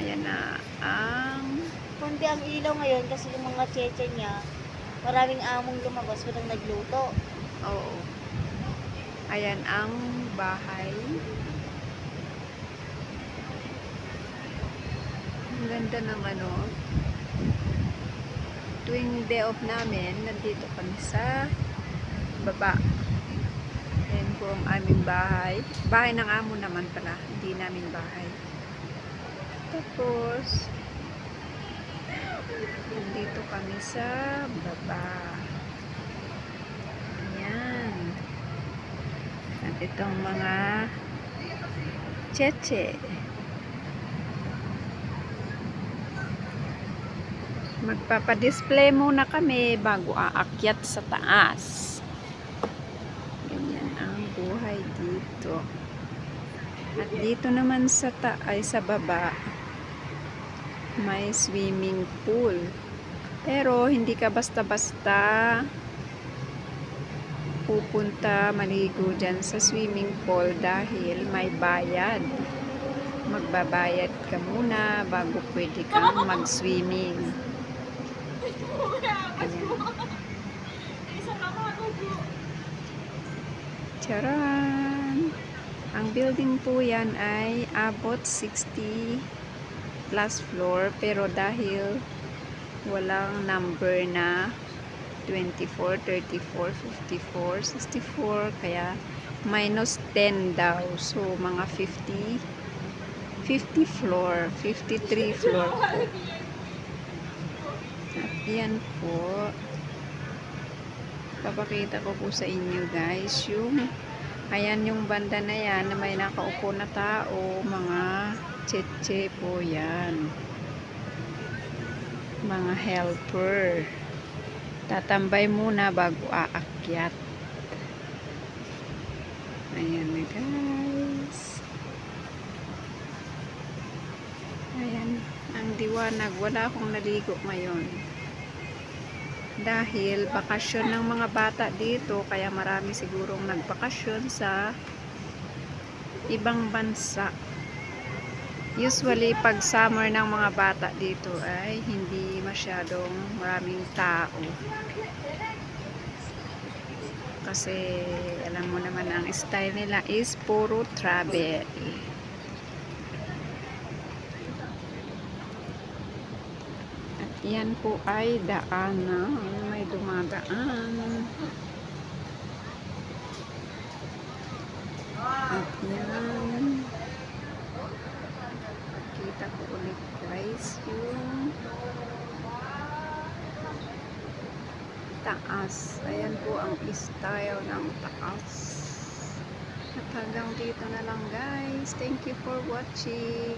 Ayan na ang Kundi ang ilaw ngayon kasi yung mga cheche niya, maraming among lumabas walang nagluto. Oo. Ayan ang bahay. Ang ganda ng ano. Tuwing day off namin, nandito kami sa baba. Ayan po ang aming bahay. Bahay ng amo naman pala. Hindi namin bahay. Tapos, nandito kami sa baba. Ayan. At itong mga cheche. Magpapadisplay muna kami bago aakyat sa taas. Ganyan ang buhay dito. At dito naman sa ta ay sa baba may swimming pool. Pero hindi ka basta-basta pupunta maligo dyan sa swimming pool dahil may bayad. Magbabayad ka muna bago pwede kang mag-swimming. Charan! Ang building po yan ay abot 60 plus floor pero dahil walang number na 24, 34, 54, 64 kaya minus 10 daw. So mga 50 50 floor 53 floor po. At yan po. Papakita ko po sa inyo guys yung ayan yung banda na yan na may nakaupo na tao mga cheche po yan. Mga helper. Tatambay muna bago aakyat. Ayan na guys. Ayan ang diwanag wala akong naligo ngayon. Dahil bakasyon ng mga bata dito kaya marami sigurong nagbakasyon sa ibang bansa usually pag summer ng mga bata dito ay hindi masyadong maraming tao. Kasi alam mo naman ang style nila is puro travel. At yan po ay daanan. May dumadaan. At yan guys yung taas. Ayan po ang style ng taas. At hanggang dito na lang guys. Thank you for watching